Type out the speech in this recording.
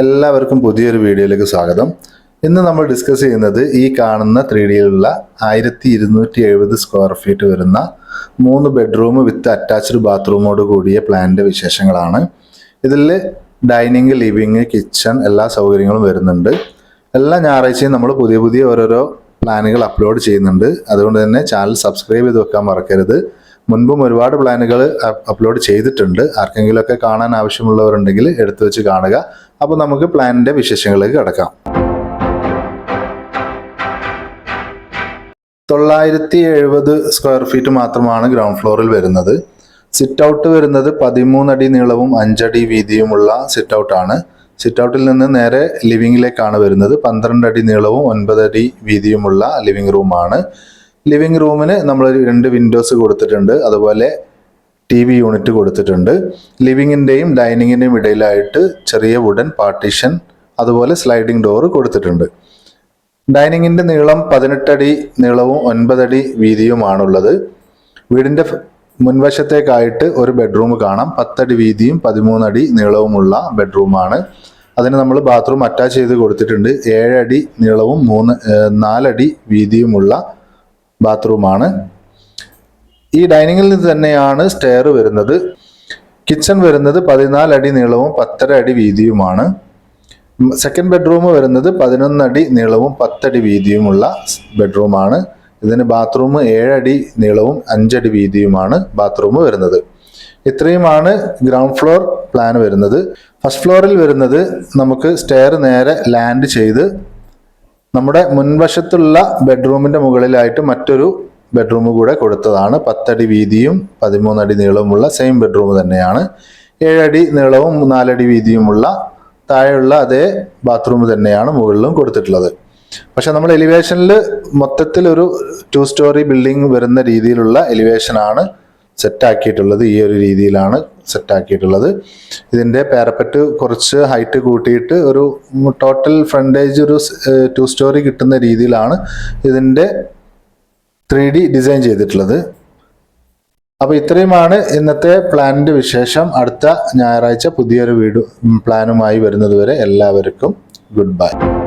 എല്ലാവർക്കും പുതിയൊരു വീഡിയോയിലേക്ക് സ്വാഗതം. ഇന്ന് നമ്മൾ ഡിസ്കസ് ചെയ്യുന്നത് ഈ കാണുന്ന ത്രീ ഡിയിലുള്ള ആയിരത്തി ഇരുന്നൂറ്റി എഴുപത് സ്ക്വയർ ഫീറ്റ് വരുന്ന മൂന്ന് ബെഡ്റൂം വിത്ത് അറ്റാച്ച്ഡ് ബാത്റൂമോട് കൂടിയ പ്ലാനിന്റെ വിശേഷങ്ങളാണ്. ഇതിൽ ഡൈനിങ് ലിവിങ് കിച്ചൺ എല്ലാ സൗകര്യങ്ങളും വരുന്നുണ്ട്. എല്ലാ ഞായറാഴ്ചയും നമ്മൾ പുതിയ പുതിയ ഓരോരോ പ്ലാനുകൾ അപ്ലോഡ് ചെയ്യുന്നുണ്ട്. അതുകൊണ്ട് തന്നെ ചാനൽ സബ്സ്ക്രൈബ് ചെയ്ത് വെക്കാൻ മറക്കരുത്. മുൻപും ഒരുപാട് പ്ലാനുകൾ അപ്ലോഡ് ചെയ്തിട്ടുണ്ട്. ആർക്കെങ്കിലുമൊക്കെ കാണാൻ ആവശ്യമുള്ളവരുണ്ടെങ്കിൽ എടുത്തു വെച്ച് കാണുക. അപ്പോൾ നമുക്ക് പ്ലാനിന്റെ വിശേഷങ്ങളിലേക്ക് കിടക്കാം. തൊള്ളായിരത്തി എഴുപത് സ്ക്വയർ ഫീറ്റ് മാത്രമാണ് ഗ്രൗണ്ട് ഫ്ലോറിൽ വരുന്നത്. സിറ്റ് ഔട്ട് വരുന്നത് പതിമൂന്നടി നീളവും അഞ്ചടി വീതിയുമുള്ള സിറ്റ് ഔട്ടാണ് സിറ്റ് ഔട്ടിൽ നിന്ന് നേരെ ലിവിങ്ങിലേക്കാണ് വരുന്നത്. പന്ത്രണ്ട് അടി നീളവും ഒൻപതടി വീതിയുമുള്ള ലിവിംഗ് റൂമാണ്. ലിവിംഗ് റൂമിന് നമ്മൾ രണ്ട് വിൻഡോസ് കൊടുത്തിട്ടുണ്ട്. അതുപോലെ ടി വി യൂണിറ്റ് കൊടുത്തിട്ടുണ്ട്. ലിവിങ്ങിന്റെയും ഡൈനിങ്ങിന്റെയും ഇടയിലായിട്ട് ചെറിയ വുഡൻ പാർട്ടീഷൻ അതുപോലെ സ്ലൈഡിംഗ് ഡോർ കൊടുത്തിട്ടുണ്ട്. ഡൈനിങ്ങിന്റെ നീളം പതിനെട്ടടി നീളവും ഒൻപതടി വീതിയുമാണുള്ളത്. വീടിന്റെ മുൻവശത്തേക്കായിട്ട് ഒരു ബെഡ്റൂം കാണാം. പത്തടി വീതിയും പതിമൂന്നടി നീളവുമുള്ള ബെഡ്റൂമാണ് അതിന് നമ്മൾ ബാത്റൂം അറ്റാച്ച് ചെയ്ത് കൊടുത്തിട്ടുണ്ട്. ഏഴടി നീളവും മൂന്ന് നാലടി വീതിയുമുള്ള ബാത്റൂമാണ്. ഈ ഡൈനിങ്ങിൽ നിന്ന് തന്നെയാണ് സ്റ്റെയർ വരുന്നത്. കിച്ചൺ വരുന്നത് പതിനാല് അടി നീളവും പത്തര അടി വീതിയുമാണ്. സെക്കൻഡ് ബെഡ്റൂം വരുന്നത് പതിനൊന്നടി നീളവും പത്തടി വീതിയുമുള്ള ബെഡ്റൂമാണ് ഇതിന് ബാത്റൂം ഏഴടി നീളവും അഞ്ചടി വീതിയുമാണ് ബാത്റൂം വരുന്നത്. ഇത്രയുമാണ് ഗ്രൗണ്ട് ഫ്ലോർ പ്ലാൻ വരുന്നത്. ഫസ്റ്റ് ഫ്ലോറിൽ വരുന്നത് നമുക്ക് സ്റ്റെയർ നേരെ ലാൻഡ് ചെയ്ത് നമ്മുടെ മുൻവശത്തുള്ള ബെഡ്റൂമിന്റെ മുകളിലായിട്ട് മറ്റൊരു ബെഡ്റൂം കൂടെ കൊടുത്തതാണ്. പത്തടി വീതിയും പതിമൂന്നടി നീളവുമുള്ള സെയിം ബെഡ്റൂം തന്നെയാണ്. ഏഴടി നീളവും നാലടി വീതിയുമുള്ള താഴെയുള്ള അതേ ബാത്റൂം തന്നെയാണ് മുകളിലും കൊടുത്തിട്ടുള്ളത്. പക്ഷെ നമ്മൾ എലിവേഷനിൽ മൊത്തത്തിൽ ഒരു ടു സ്റ്റോറി ബിൽഡിംഗ് വരുന്ന രീതിയിലുള്ള എലിവേഷനാണ് സെറ്റ് ആക്കിയിട്ടുള്ളത് ഈ ഒരു രീതിയിലാണ് സെറ്റാക്കിയിട്ടുള്ളത്. ഇതിന്റെ പാരപ്പറ്റ് കുറച്ച് ഹൈറ്റ് കൂട്ടിയിട്ട് ഒരു ടോട്ടൽ ഫ്രണ്ടേജ് ഒരു ടു സ്റ്റോറി കിട്ടുന്ന രീതിയിലാണ് ഇതിന്റെ ത്രീ ഡി ഡിസൈൻ ചെയ്തിട്ടുള്ളത്. അപ്പോൾ ഇത്രയുമാണ് ഇന്നത്തെ പ്ലാനിന്റെ വിശേഷം. അടുത്ത ഞായറാഴ്ച പുതിയൊരു വീട് പ്ലാനുമായി വരുന്നതുവരെ എല്ലാവർക്കും ഗുഡ് ബൈ.